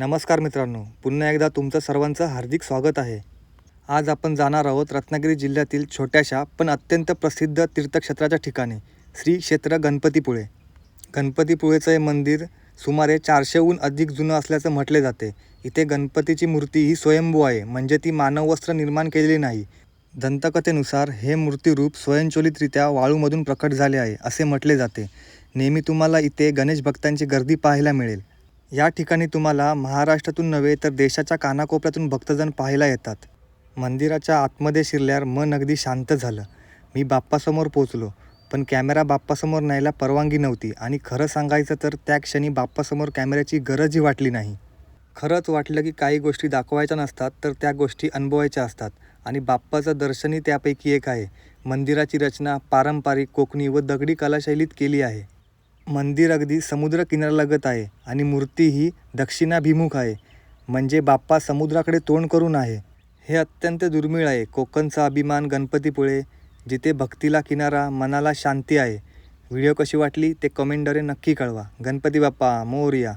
नमस्कार मित्रांनो पुन्हा एकदा तुमचं सर्वांचं हार्दिक स्वागत आहे. आज आपण जाणार आहोत रत्नागिरी जिल्ह्यातील छोट्याशा पण अत्यंत प्रसिद्ध तीर्थक्षेत्राच्या ठिकाणी श्री क्षेत्र गणपतीपुळे. गणपतीपुळेचं हे मंदिर सुमारे चारशेहून अधिक जुनं असल्याचं म्हटले जाते. इथे गणपतीची मूर्ती ही स्वयंभू आहे म्हणजे ती मानव वस्त्र निर्माण केलेली नाही. दंतकथेनुसार हे मूर्तिरूप स्वयंचलितरित्या वाळूमधून प्रकट झाले आहे असे म्हटले जाते. नेहमी तुम्हाला इथे गणेश भक्तांची गर्दी पाहायला मिळेल. या ठिकाणी तुम्हाला महाराष्ट्रातून नव्हे तर देशाच्या कानाकोपऱ्यातून भक्तजण पाहायला येतात. मंदिराच्या आतमध्ये शिरल्यावर मन अगदी शांत झालं. मी बाप्पासमोर पोचलो पण कॅमेरा बाप्पासमोर न्यायला परवानगी नव्हती आणि खरं सांगायचं तर त्या क्षणी बाप्पासमोर कॅमेऱ्याची गरजही वाटली नाही. खरंच वाटलं की काही गोष्टी दाखवायच्या नसतात तर त्या गोष्टी अनुभवायच्या असतात आणि बाप्पाचं दर्शनही त्यापैकी एक आहे. मंदिराची रचना पारंपरिक कोकणी व दगडी कलाशैलीत केली आहे. मंदिर अगदी समुद्र किनाऱ्यालगत आहे आणि मूर्ती ही दक्षिणाभिमुख आहे. म्हणजे बाप्पा समुद्राकडे तोंड करून आहे. हे अत्यंत दुर्मिळ आहे. कोकणचा अभिमान गणपतीपुळे जिथे भक्तीला किनारा मनाला शांती आहे. व्हिडिओ कशी वाटली ते कमेंटद्वारे नक्की कळवा. गणपती बाप्पा मोरया.